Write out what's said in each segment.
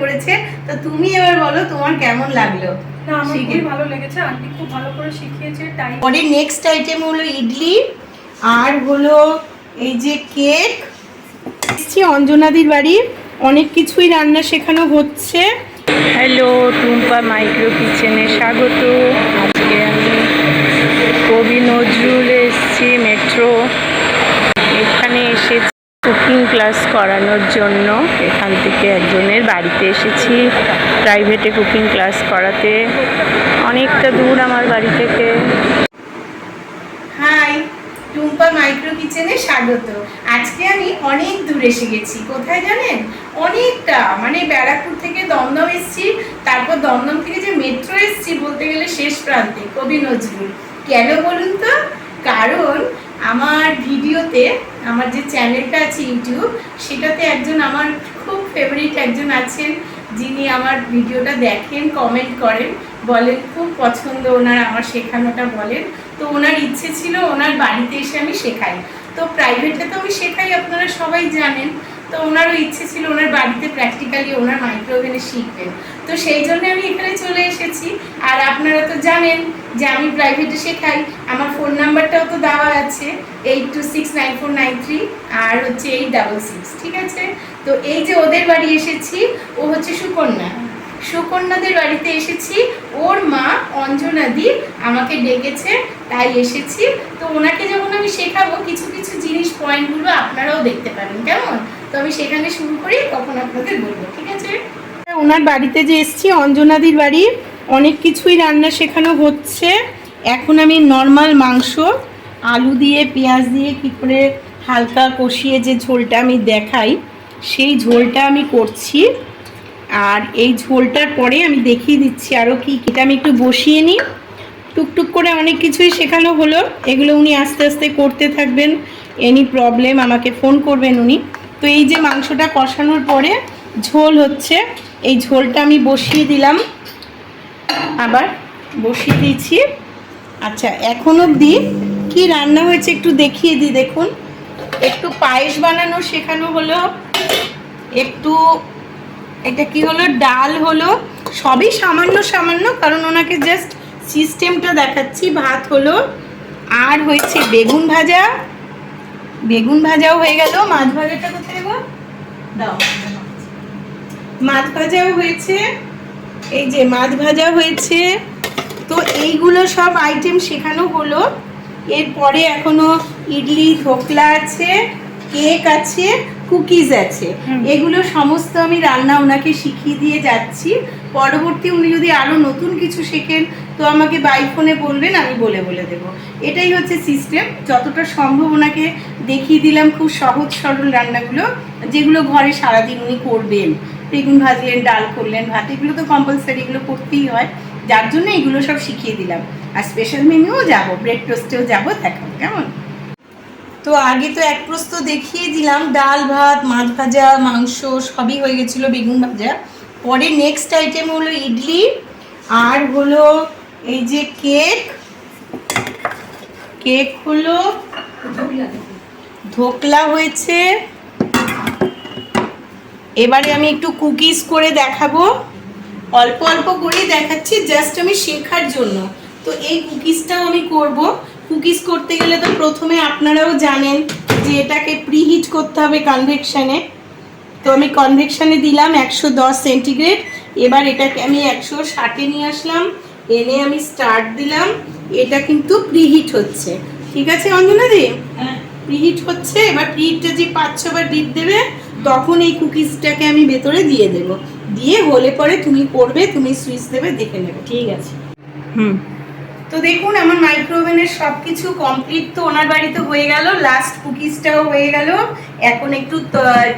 করেছে তো তুমি এবার বলো তোমার কেমন লাগল? ভালো লেগেছে আন্টি খুব ভালো করে শিখিয়েছে পরে নেক্সট আইটেম হলো ইডলি আর হলো এই যে কেক এসছি অঞ্জনাদির বাড়ি অনেক কিছুই রান্না শেখানো হচ্ছে। হ্যালো টুম্পা মাইক্রো কিচেনে স্বাগত। আজকে আমি কবি নজরুল এসেছি মেট্রো ক্লাস করানোর জন্য এখান থেকে একজনের বাড়িতে এসেছি। প্রাইভেটে কুকিং ক্লাস করাতে। অনেকটা দূর আমার বাড়ি থেকে। হাই টুম্পা মাইক্রো কিচেনে স্বাগত। আজকে আমি অনেক দূর এসে গেছি। কোথায় জানেন? অনেকটা। মানে ব্যারাকপুর থেকে দমদম এসেছি। তারপর দমদম থেকে যে মেট্রো এসেছি বলতে গেলে শেষ প্রান্তে, কবি নজরুল। কেন বলুন তো? কারণ আমার ভিডিওতে, আমার যে চ্যানেলটা আছে ইউটিউব, সেটাতে একজন আমার খুব ফেভারিট একজন আছেন, যিনি আমার ভিডিওটা দেখেন কমেন্ট করেন, বলেন খুব পছন্দ ওনার আমার শেখানোটা বলেন। তো ওনার ইচ্ছে ছিল ওনার বাড়িতে এসে আমি শেখাই। তো প্রাইভেটে তো আমি শেখাই, আপনারা সবাই জানেন। তো ওনারও ইচ্ছে ছিল ওনার বাড়িতে প্র্যাকটিক্যালি ওনার মাইক্রো মাইক্রোওভেনে শিখবেন। তো সেই জন্য আমি এখানে চলে এসেছি। আর আপনারা তো জানেন যে আমি প্রাইভেটে শেখাই। আমার ফোন নাম্বারটাও তো দেওয়া আছে eight two six nine four nine three আর হচ্ছে এইট ডাবল সিক্স ঠিক আছে? তো এই যে ওদের বাড়ি এসেছি, ও হচ্ছে সুকন্যা। সুকন্যাদের বাড়িতে এসেছি, ওর মা অঞ্জনাদি আমাকে ডেকেছে, তাই এসেছি। তো ওনাকে যখন আমি শেখাবো, কিছু কিছু জিনিস পয়েন্টগুলো আপনারাও দেখতে পাবেন কেমন? তো আমি সেখানে শুরু করি, তখন আপনাদের বলব, ঠিক আছে? ওনার বাড়িতে যে এসেছি, অঞ্জনাদির বাড়ি, অনেক কিছুই রান্না শেখানো হচ্ছে। এখন আমি নর্মাল মাংস, আলু দিয়ে, পেঁয়াজ দিয়ে কী করে হালকা কষিয়ে যে ঝোলটা আমি দেখাই, সেই ঝোলটা আমি করছি। আর এই ঝোলটার পরে আমি দেখিয়ে দিচ্ছি আরও কি এটা আমি একটু বসিয়ে নিই। টুকটুক করে অনেক কিছুই শেখানো হলো। এগুলো উনি আস্তে আস্তে করতে থাকবেন। এনি প্রবলেম আমাকে ফোন করবেন উনি। তো এই যে মাংসটা কষানোর পরে ঝোল হচ্ছে। এই ঝোলটা আমি বসিয়ে দিলাম। আবার বসিয়ে দিয়েছি আচ্ছা এখন অবধি কি রান্না হয়েছে একটু দেখিয়ে দিই, দেখুন। একটু পায়েস বানানো শেখানো হলো। একটু এটা কি হলো? ডাল হলো। সবই সামান্য সামান্য, কারণ ওনাকে জাস্ট সিস্টেমটা দেখাচ্ছি। ভাত হলো, আর হয়েছে বেগুন ভাজা। বেগুন ভাজাও হয়ে গেল, মাছ ভাজাটা কোথায় গো দাও। মাছ ভাজাও হয়েছে। এই যে মাছ ভাজা হয়েছে। তো এইগুলো সব আইটেম শেখানো হলো। এরপরে এখনও ইডলি ধোকলা আছে কেক আছে। কুকিজ আছে। এগুলো সমস্ত আমি রান্না ওনাকে শিখিয়ে দিয়ে যাচ্ছি। পরবর্তী উনি যদি আরও নতুন কিছু শেখেন তো আমাকে বাই ফোনে বলবেন আমি বলে বলে দেবো। এটাই হচ্ছে সিস্টেম যতটা সম্ভব ওনাকে দেখিয়ে দিলাম খুব সহজ সরল রান্নাগুলো যেগুলো ঘরে সারাদিন উনি করবেন। বেগুন ভাজলেন ডাল করলেন ভাত এগুলো তো কম্পালসারি এগুলো করতেই হয়। যার জন্য এগুলো সব শিখিয়ে দিলাম। আর স্পেশাল মেনুও যাব ব্রেড টোস্টেও যাব দেখাবো কেমন? তো আগে তো এক প্রস্ত দেখিয়ে দিলাম, ডাল, ভাত, মাছ ভাজা, মাংস সবই হয়ে গেছিল বেগুন ভাজা। পরে নেক্সট আইটেম হলো ইডলি, আর হলো এই যে কেক কেক হলো ধোকলা হয়েছে। এবারে আমি একটু কুকিজ করে দেখাবো। অল্প অল্প করেই দেখাচ্ছি জাস্ট আমি শেখার জন্য। তো এই কুকিজটাও আমি করব। কুকিজ করতে গেলে তো প্রথমে আপনারাও জানেন যে এটাকে প্রিহিট করতে হবে কনভেকশানে তো আমি কনভেকশানে দিলাম একশো দশ সেন্টিগ্রেড এবার এটাকে আমি একশো ষাটে নিয়ে আসলাম। এনে আমি স্টার্ট দিলাম। এটা কিন্তু প্রিহিট হচ্ছে। ঠিক আছে অঞ্জনা দি? প্রিহিট হচ্ছে। এবার প্রিহিটটা যে পাঁচ ছবার ডিপ দেবে তখন এই কুকিজটাকে আমি ভেতরে দিয়ে দেব। দিয়ে হলে পরে তুমি করবে তুমি সুইচ দেবে দেখে নেবে। ঠিক আছে। হুম। তো দেখুন আমার মাইক্রোওভেনের সব কিছু কমপ্লিট তো ওনার বাড়িতে হয়ে গেল। লাস্ট কুকিজটাও হয়ে গেল। এখন একটু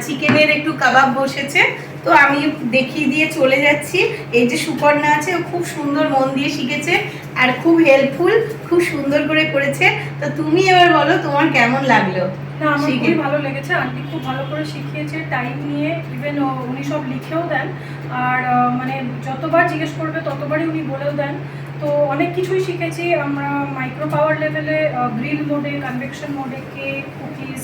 চিকেনের একটু কাবাব বসেছে। তো আমি দেখিয়ে দিয়ে চলে যাচ্ছি। এই যে সুপর্ণা আছে ও খুব সুন্দর মন দিয়ে শিখেছে আর খুব হেল্পফুল খুব সুন্দর করে করেছে। তো তুমি এবার বলো তোমার কেমন লাগল? না আমার খুবই ভালো লেগেছে। আন্টি খুব ভালো করে শিখিয়েছে টাইম নিয়ে ইভেন উনি সব লিখেও দেন। আর মানে যতবার জিজ্ঞেস করবে ততবারই উনি বলেও দেন। তো অনেক কিছুই শিখেছি। আমরা মাইক্রো পাওয়ার লেভেলে গ্রিল মোডে কনভেকশন মোডে কেক কুকিজ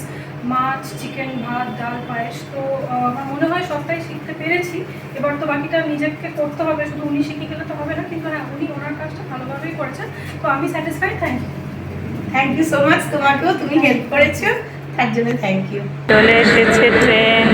মাছ চিকেন ভাত ডাল পায়েস তো আমার মনে হয় সবটাই শিখতে পেরেছি। এবার তো বাকিটা নিজেকে করতে হবে শুধু উনি শিখে গেলে তো হবে না কিন্তু হ্যাঁ উনি ওনার কাজটা ভালোভাবেই করেছেন। তো আমি satisfied thank you thank you so much তোমাকেও তুমি হেল্প করেছ তার জন্য থ্যাংক ইউ চলে এসেছে ট্রেন